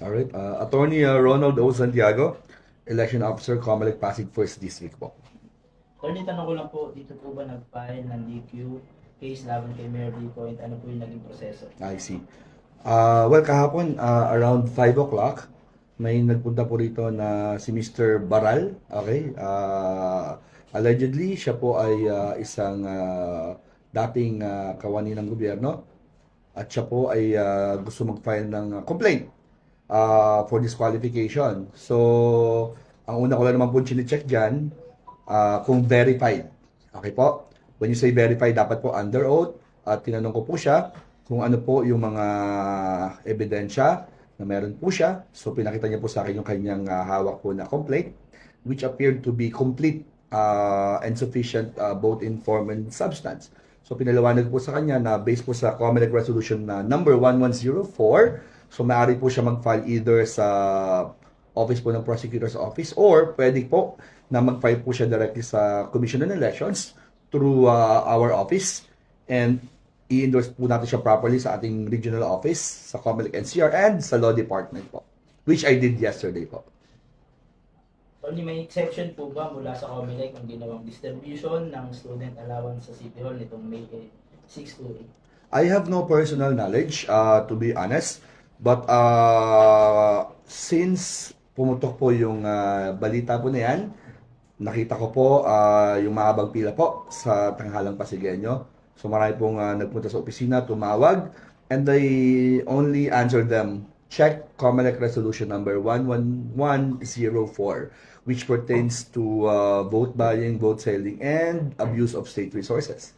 Alright. Uh, Attorney uh, Ronald O. Santiago, Election Officer, Comelec Pasig First District po. Attorney, tanong ko lang po, dito po ba nag-file ng DQ case laban kay Mayor D. Point? Ano po yung naging proseso? I see. Uh, well, kahapon, uh, around 5 o'clock, may nagpunta po rito na si Mr. Baral. Okay? Uh, allegedly, siya po ay uh, isang uh, dating uh, kawani ng gobyerno. At siya po ay uh, gusto mag-file ng uh, complaint uh, for disqualification. So, ang una ko lang naman po chinecheck dyan, uh, kung verified. Okay po? When you say verified, dapat po under oath. At tinanong ko po siya kung ano po yung mga ebidensya na meron po siya. So, pinakita niya po sa akin yung kanyang uh, hawak po na complaint, which appeared to be complete uh, and sufficient uh, both in form and substance. So, pinaliwanag po sa kanya na based po sa Comelec Resolution na number 1104, so maaari po siya mag-file either sa office po ng prosecutor's office or pwede po na mag-file po siya directly sa Commission on Elections through uh, our office and i-endorse po natin siya properly sa ating regional office, sa Comelec NCR and sa Law Department po, which I did yesterday po. Attorney, may exception po ba mula sa COMELEC ang ginawang distribution ng student allowance sa City Hall nitong May 6 to 8? I have no personal knowledge, uh, to be honest. But uh, since pumutok po yung uh, balita po na yan, nakita ko po uh, yung mahabang pila po sa tanghalang Pasigenyo. So marami pong uh, nagpunta sa opisina, tumawag, and I only answered them, check COMELEC Resolution number 11104, which pertains to uh, vote buying, vote selling, and abuse of state resources.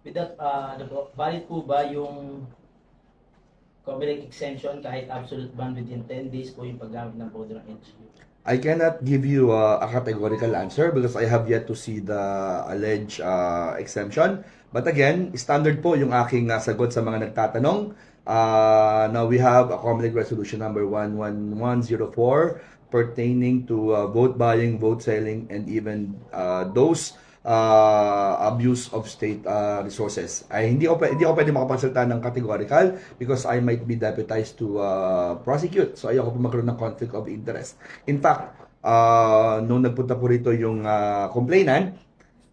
With that, uh, valid po ba yung COMELEC exemption kahit absolute ban within 10 days po yung paggamit ng bodo ng LGU? I cannot give you uh, a categorical answer because I have yet to see the alleged uh, exemption. But again, standard po yung aking uh, sagot sa mga nagtatanong. Uh, now we have a Comelec Resolution number 11104 pertaining to uh, vote buying, vote selling, and even uh, those uh, abuse of state uh, resources. Ay hindi ako hindi ako pwede makapagsalita ng categorical because I might be deputized to uh, prosecute. So ayoko po magkaroon ng conflict of interest. In fact, uh, nung nagpunta po rito yung uh, complainant,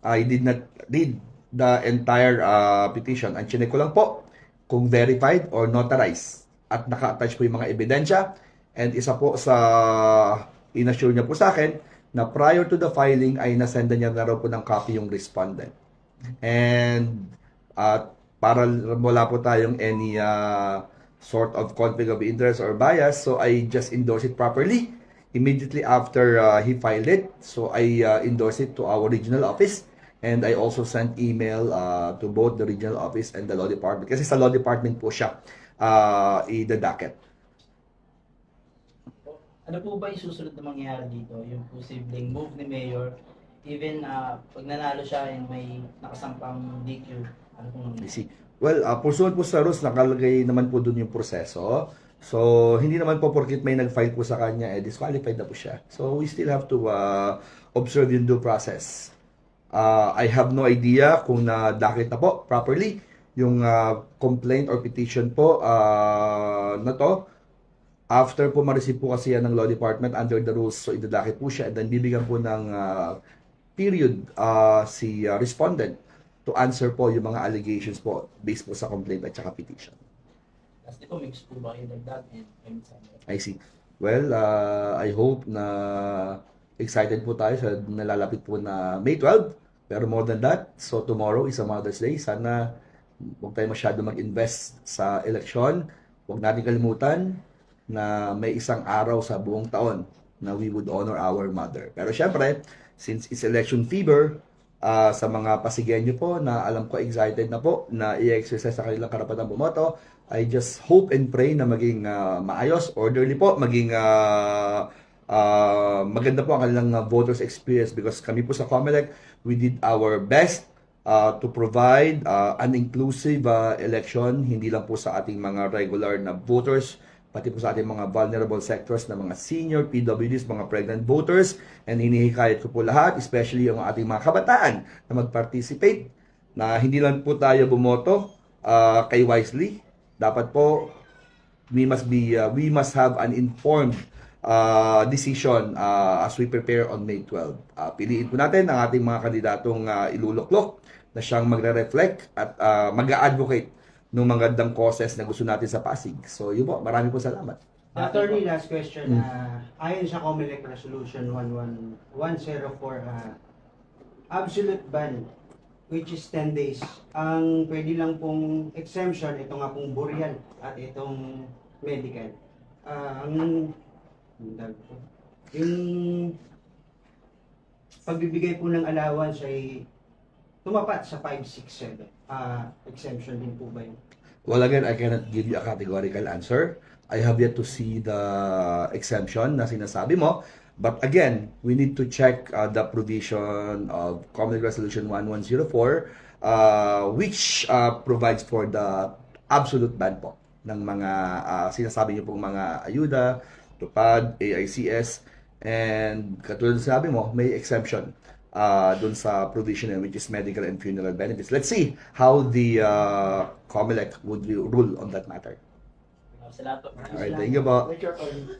I did not read the entire uh, petition. Ang chinek ko lang po kung verified or notarized at naka-attach po yung mga ebidensya and isa po sa inassure niya po sa akin na prior to the filing ay nasenda niya na raw po ng copy yung respondent. And at para wala po tayong any uh, sort of conflict of interest or bias, so I just endorse it properly immediately after uh, he filed it. So I uh, endorse it to our regional office and I also sent email uh, to both the regional office and the law department kasi sa law department po siya uh, i-docket. Ano po ba yung susunod na mangyayari dito? Yung posibleng move ni Mayor, even na pag nanalo siya and may nakasampang DQ, ano I mangyayari? Well, uh, pursuant po sa rules, nakalagay naman po doon yung proseso. So, hindi naman po porkit may nag-file po sa kanya, eh, disqualified na po siya. So, we still have to uh, observe yung due process. Uh, I have no idea kung na-docket na po properly yung uh, complaint or petition po uh, na to. After po ma-receive po kasi yan ng law department under the rules, so idadakit po siya and then bibigyan po ng uh, period uh, si uh, respondent to answer po yung mga allegations po based po sa complaint at saka petition. Last po, mix po ba kayo dagdag and and? I see. Well, uh, I hope na excited po tayo sa nalalapit po na May 12. Pero more than that, so tomorrow is a Mother's Day. Sana huwag tayo masyado mag-invest sa eleksyon. Huwag natin kalimutan na may isang araw sa buong taon na we would honor our mother. Pero syempre, since it's election fever, ah, sa mga Pasigenyo po na alam ko excited na po na i-exercise sa kanilang karapatang bumoto, I just hope and pray na maging ah, maayos, orderly po, maging ah, ah, maganda po ang kanilang voters experience because kami po sa COMELEC, we did our best uh, to provide uh, an inclusive uh, election, hindi lang po sa ating mga regular na voters, pati po sa ating mga vulnerable sectors na mga senior PWDs, mga pregnant voters, and hinihikayat ko po lahat, especially yung ating mga kabataan na mag-participate, na hindi lang po tayo bumoto uh, kay wisely, dapat po we must be uh, we must have an informed uh, decision uh, as we prepare on May 12. Uh, piliin po natin ang ating mga kandidatong uh, iluluklok na siyang magre-reflect at uh, mag-advocate ng magandang causes na gusto natin sa Pasig. So, yun po. Marami po salamat. Attorney, last question. Mm. ah, ayon sa COMELEC Resolution 11104, ah, absolute ban, which is 10 days. Ang pwede lang pong exemption, ito nga pong burial at itong medical. Ah, ang yung pagbibigay po ng allowance ay tumapat sa 567. Ah, exemption din po ba yun? Well, again, I cannot give you a categorical answer. I have yet to see the exemption na sinasabi mo. But again, we need to check uh, the provision of Common Resolution 1104 uh, which uh, provides for the absolute ban po ng mga uh, sinasabi niyo pong mga ayuda, tupad, AICS, and katulad sabi mo, may exemption uh, dun sa provision which is medical and funeral benefits. Let's see how the uh, COMELEC would rule on that matter. Salamat po. Alright, thank you po. Your point?